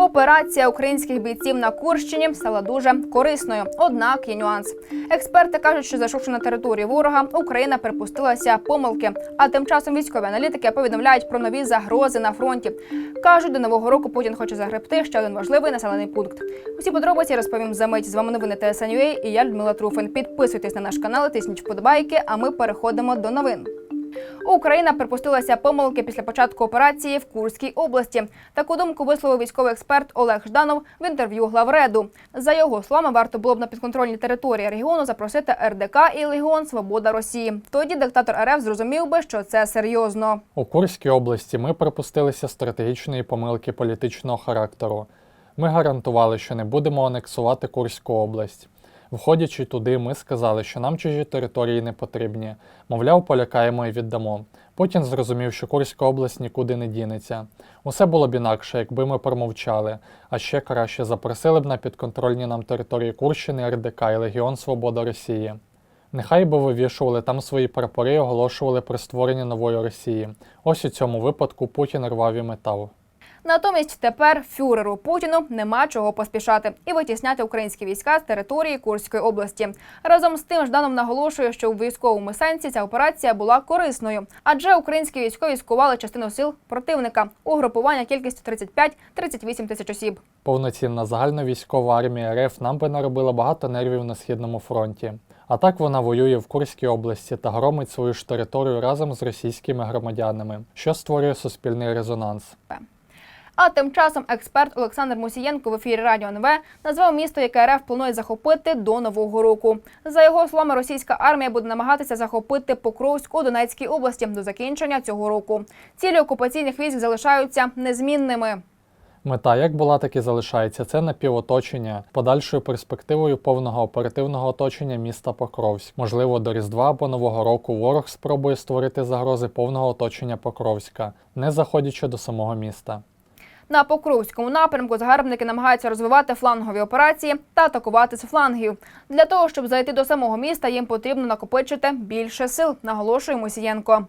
Операція українських бійців на Курщині стала дуже корисною. Однак є нюанс. Експерти кажуть, що зайшовши на територію ворога, Україна припустилася помилки. А тим часом військові аналітики повідомляють про нові загрози на фронті. кажуть, до нового року Путін хоче загребти ще один важливий населений пункт. Усі подробиці розповім за мить. З вами новини ТСНЮА і я Людмила Труфин. Підписуйтесь на наш канал, тисніть вподобайки. А ми переходимо до новин. Україна припустилася помилки після початку операції в Курській області. Таку думку висловив військовий експерт Олег Жданов в інтерв'ю главреду. За його словами, варто було б на підконтрольній території регіону запросити РДК і Легіон Свобода Росії. Тоді диктатор РФ зрозумів би, що це серйозно. У Курській області ми припустилися стратегічної помилки політичного характеру. Ми гарантували, що не будемо анексувати Курську область. Входячи туди, ми сказали, що нам чужі території не потрібні. Мовляв, полякаємо і віддамо. Путін зрозумів, що Курська область нікуди не дінеться. Усе було б інакше, якби ми промовчали, а ще краще запросили б на підконтрольні нам території Курщини, РДК і Легіон Свобода Росії. Нехай би вивішували там свої прапори і оголошували про створення нової Росії. Ось у цьому випадку Путін рвав і метал. Натомість тепер фюреру Путіну нема чого поспішати і витісняти українські війська з території Курської області. Разом з тим Жданов наголошує, що у військовому сенсі ця операція була корисною, адже українські військові скували частину сил противника угрупування кількістю 35-38 тисяч осіб. Повноцінна загальновійськова армія РФ нам би наробила багато нервів на східному фронті. А так вона воює в Курській області та громить свою ж територію разом з російськими громадянами, що створює суспільний резонанс. А тим часом експерт Олександр Мусієнко в ефірі Радіо НВ назвав місто, яке РФ планує захопити до нового року. За його словами, російська армія буде намагатися захопити Покровськ у Донецькій області до закінчення цього року. Цілі окупаційних військ залишаються незмінними. Мета як була, так і залишається. Це напівоточення подальшою перспективою повного оперативного оточення міста Покровськ. Можливо, до Різдва або Нового року ворог спробує створити загрози повного оточення Покровська, не заходячи до самого міста. На Покровському напрямку загарбники намагаються розвивати флангові операції та атакувати з флангів. Для того, щоб зайти до самого міста, їм потрібно накопичити більше сил, наголошує Мусієнко.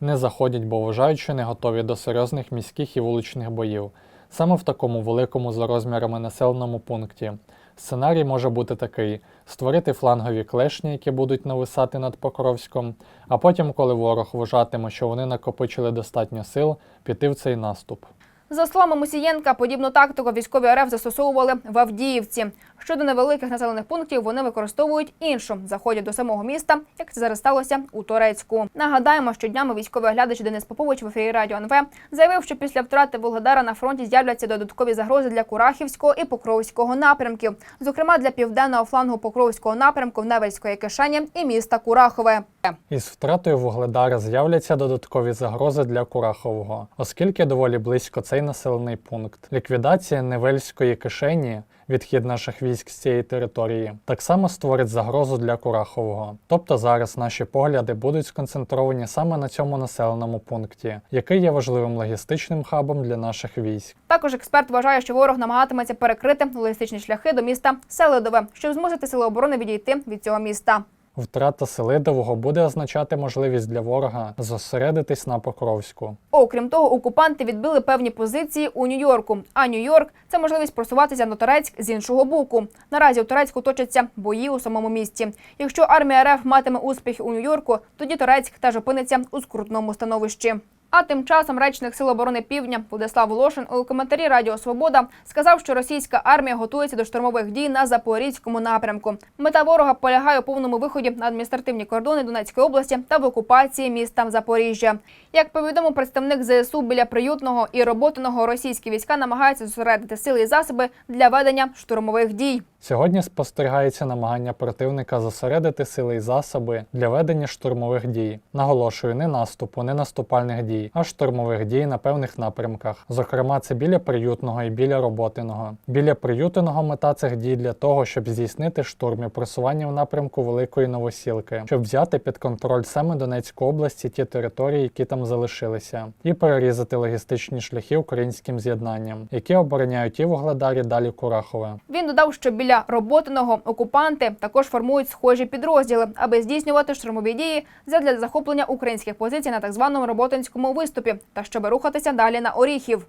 Не заходять, бо вважають, що не готові до серйозних міських і вуличних боїв. Саме в такому великому за розмірами населеному пункті. Сценарій може бути такий: створити флангові клешні, які будуть нависати над Покровськом, а потім, коли ворог вважатиме, що вони накопичили достатньо сил, піти в цей наступ. За словами Мусієнка, подібну тактику військові РФ застосовували в Авдіївці. Щодо невеликих населених пунктів, вони використовують іншу заходять до самого міста, як це зараз сталося у Турецьку. Нагадаємо, що днями військовий оглядач Денис Попович в ефірі Радіо НВ заявив, що після втрати Волгодара на фронті з'являться додаткові загрози для Курахівського і Покровського напрямків, зокрема для південного флангу Покровського напрямку в Невельської кишені і міста Курахове. Із втратою Вугледара з'являться додаткові загрози для Курахового, оскільки доволі близько цей населений пункт. Ліквідація Невельської кишені, відхід наших військ з цієї території, так само створить загрозу для Курахового. Тобто зараз наші погляди будуть сконцентровані саме на цьому населеному пункті, який є важливим логістичним хабом для наших військ. Також експерт вважає, що ворог намагатиметься перекрити логістичні шляхи до міста Селидове, щоб змусити сили оборони відійти від цього міста. Втрата Селидового буде означати можливість для ворога зосередитись на Покровську. Окрім того, окупанти відбили певні позиції у Нью-Йорку. А Нью-Йорк це можливість просуватися на Турецьк з іншого боку. Наразі у Турецьку точаться бої у самому місті. Якщо армія РФ матиме успіх у Нью-Йорку, тоді Турецьк теж опиниться у скрутному становищі. А тим часом речник Сил оборони Півдня Владислав Волошин у коментарі Радіо Свобода сказав, що російська армія готується до штурмових дій на запорізькому напрямку. Мета ворога полягає у повному виході на адміністративні кордони Донецької області та в окупації міста Запоріжжя. Як повідомив представник ЗСУ біля приютного і роботиного російські війська намагаються зосередити сили і засоби для ведення штурмових дій. Сьогодні спостерігається намагання противника зосередити сили і засоби для ведення штурмових дій. Наголошую, не наступу, не наступальних дій, а штурмових дій на певних напрямках. Зокрема, це біля приютного і біля роботиного. Біля приютиного мета цих дій для того, щоб здійснити штурм і просування в напрямку Великої Новосілки, щоб взяти під контроль саме Донецьку область ті території, які там залишилися, і перерізати логістичні шляхи українським з'єднанням, які обороняють і Вугледар, і далі Курахове. Він додав, що біля роботиного окупанти також формують схожі підрозділи, аби здійснювати штурмові дії задля захоплення українських позицій на так званому роботинському виступі та щоб рухатися далі на Оріхів.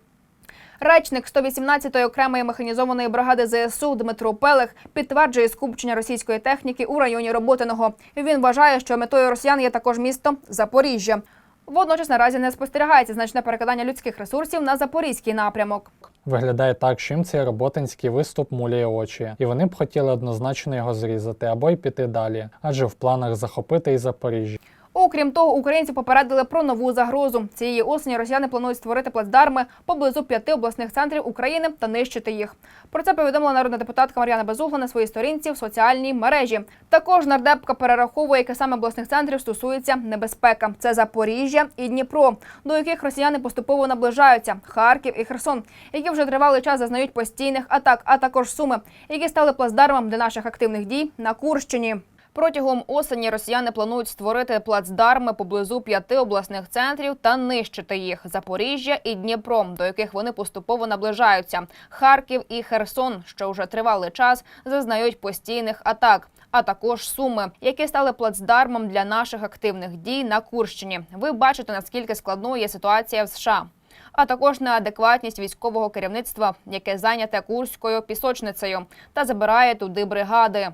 Речник 118-ї окремої механізованої бригади ЗСУ Дмитро Пелех підтверджує скупчення російської техніки у районі Роботиного. Він вважає, що метою росіян є також місто Запоріжжя. Водночас наразі не спостерігається значне перекидання людських ресурсів на запорізький напрямок. Виглядає так, що їм цей роботинський виступ муляє очі, і вони б хотіли однозначно його зрізати або й піти далі, адже в планах захопити і Запоріжжя. Окрім того, українці попередили про нову загрозу. Цієї осені росіяни планують створити плацдарми поблизу п'яти обласних центрів України та нищити їх. Про це повідомила народна депутатка Мар'яна Безугла на своїй сторінці в соціальній мережі. Також нардепка перераховує, яке саме обласних центрів стосується небезпека. Це Запоріжжя і Дніпро, до яких росіяни поступово наближаються Харків і Херсон, які вже тривалий час зазнають постійних атак, а також суми, які стали плацдармом для наших активних дій на Курщині. Протягом осені росіяни планують створити плацдарми поблизу п'яти обласних центрів та нищити їх Запоріжжя і Дніпро, до яких вони поступово наближаються. Харків і Херсон, що вже тривалий час зазнають постійних атак. А також суми, які стали плацдармом для наших активних дій на Курщині. Ви бачите наскільки складною є ситуація в США. А також неадекватність військового керівництва, яке зайняте курською пісочницею та забирає туди бригади.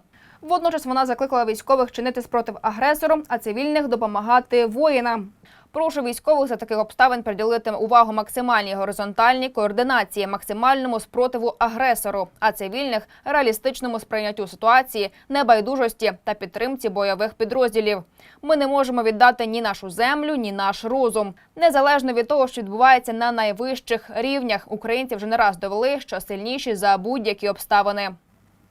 Водночас вона закликала військових чинити спротив агресору, а цивільних допомагати воїнам. Прошу військових за таких обставин приділити увагу максимальній горизонтальній координації, максимальному спротиву агресору, а цивільних реалістичному сприйняттю ситуації, небайдужості та підтримці бойових підрозділів. Ми не можемо віддати ні нашу землю, ні наш розум. Незалежно від того, що відбувається на найвищих рівнях, українці вже не раз довели, що сильніші за будь-які обставини.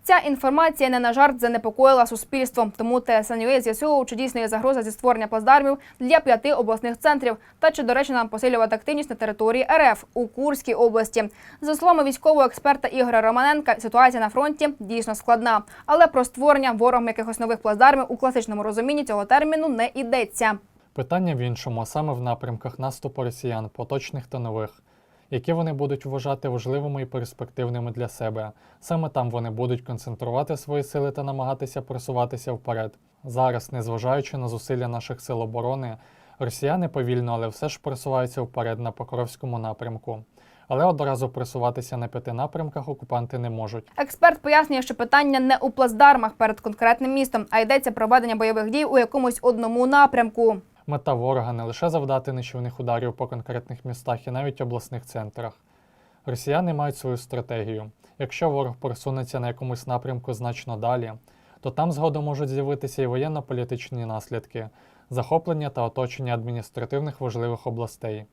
Ця інформація не на жарт занепокоїла суспільство. Тому ТСНЮ з'ясовував, чи дійсно є загроза зі створення плацдармів для п'яти обласних центрів та чи доречно нам посилювати активність на території РФ у Курській області. За словами військового експерта Ігоря Романенка, ситуація на фронті дійсно складна, але про створення ворогом якихось нових плацдармів у класичному розумінні цього терміну не йдеться. Питання в іншому, саме в напрямках наступу росіян, поточних та нових, які вони будуть вважати важливими і перспективними для себе. Саме там вони будуть концентрувати свої сили та намагатися просуватися вперед. Зараз, незважаючи на зусилля наших сил оборони, росіяни повільно, але все ж просуваються вперед на Покровському напрямку. Але одразу просуватися на п'яти напрямках окупанти не можуть. Експерт пояснює, що питання не у плацдармах перед конкретним містом, а йдеться про ведення бойових дій у якомусь одному напрямку. Мета ворога не лише завдати нищівних ударів по конкретних містах і навіть обласних центрах. Росіяни мають свою стратегію. Якщо ворог просунеться на якомусь напрямку значно далі, то там згодом можуть з'явитися і воєнно-політичні наслідки, захоплення та оточення адміністративних важливих областей.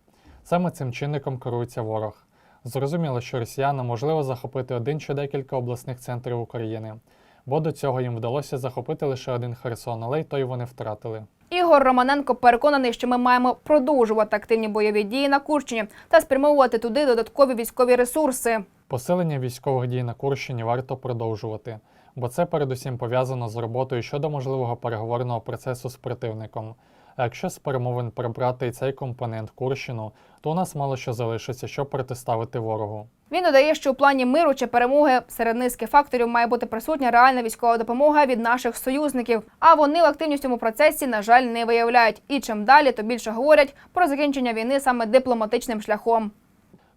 Саме цим чинником керується ворог. Зрозуміло, що росіянам можливо захопити один чи декілька обласних центрів України, бо до цього їм вдалося захопити лише один Херсон, але й той вони втратили. Ігор Романенко переконаний, що ми маємо продовжувати активні бойові дії на Курщині та спрямовувати туди додаткові військові ресурси. Посилення військових дій на Курщині варто продовжувати, бо це передусім пов'язано з роботою щодо можливого переговорного процесу з противником. А якщо з перемовин прибрати і цей компонент Курщину, то у нас мало що залишиться, щоб протиставити ворогу. Він додає, що у плані миру чи перемоги серед низки факторів має бути присутня реальна військова допомога від наших союзників. А вони активність в цьому процесі, на жаль, не виявляють. І чим далі, то більше говорять про закінчення війни саме дипломатичним шляхом.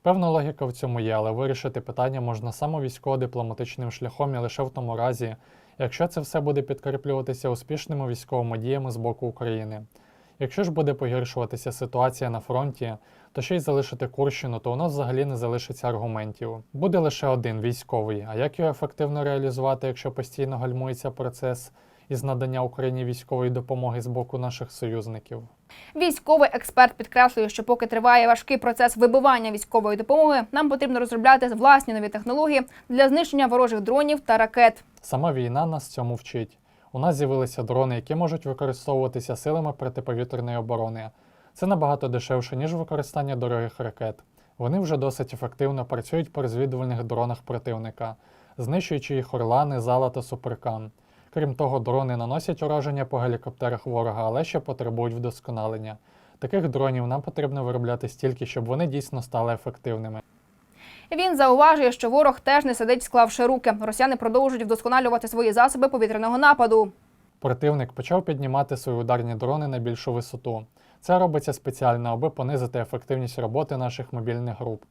Певна логіка в цьому є, але вирішити питання можна саме військово-дипломатичним шляхом і лише в тому разі, якщо це все буде підкріплюватися успішними військовими діями з боку України. Якщо ж буде погіршуватися ситуація на фронті, то ще й залишити Курщину, то у нас взагалі не залишиться аргументів. Буде лише один військовий. А як його ефективно реалізувати, якщо постійно гальмується процес із надання Україні військової допомоги з боку наших союзників? Військовий експерт підкреслює, що поки триває важкий процес вибивання військової допомоги, нам потрібно розробляти власні нові технології для знищення ворожих дронів та ракет. Сама війна нас цьому вчить. У нас з'явилися дрони, які можуть використовуватися силами протиповітряної оборони. Це набагато дешевше, ніж використання дорогих ракет. Вони вже досить ефективно працюють по розвідувальних дронах противника, знищуючи їх орлани, зала та суперкам. Крім того, дрони наносять ураження по гелікоптерах ворога, але ще потребують вдосконалення. Таких дронів нам потрібно виробляти стільки, щоб вони дійсно стали ефективними. Він зауважує, що ворог теж не сидить, склавши руки. Росіяни продовжують вдосконалювати свої засоби повітряного нападу. Противник почав піднімати свої ударні дрони на більшу висоту. Це робиться спеціально, аби понизити ефективність роботи наших мобільних груп.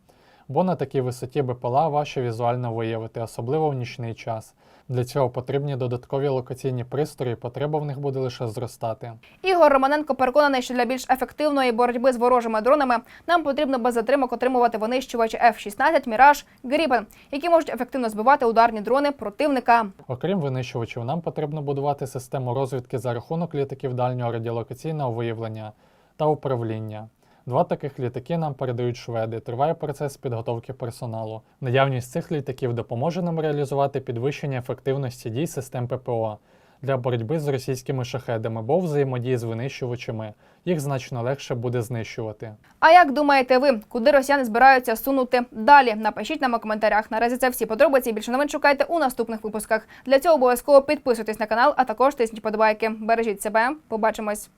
Бо на такій висоті БПЛА важче візуально виявити, особливо в нічний час. Для цього потрібні додаткові локаційні пристрої, потреба в них буде лише зростати. Ігор Романенко переконаний, що для більш ефективної боротьби з ворожими дронами нам потрібно без затримок отримувати винищувачі F-16 Міраж Гріпен, які можуть ефективно збивати ударні дрони противника. Окрім винищувачів, нам потрібно будувати систему розвідки за рахунок літаків дальнього радіолокаційного виявлення та управління. Два таких літаки нам передають шведи. Триває процес підготовки персоналу. Наявність цих літаків допоможе нам реалізувати підвищення ефективності дій систем ППО для боротьби з російськими шахедами, бо взаємодії з винищувачами їх значно легше буде знищувати. А як думаєте ви, куди росіяни збираються сунути далі? Напишіть нам у коментарях. Наразі це всі подробиці. Більше новин шукайте у наступних випусках. Для цього обов'язково підписуйтесь на канал, а також тисніть подобайки. Бережіть себе. Побачимось.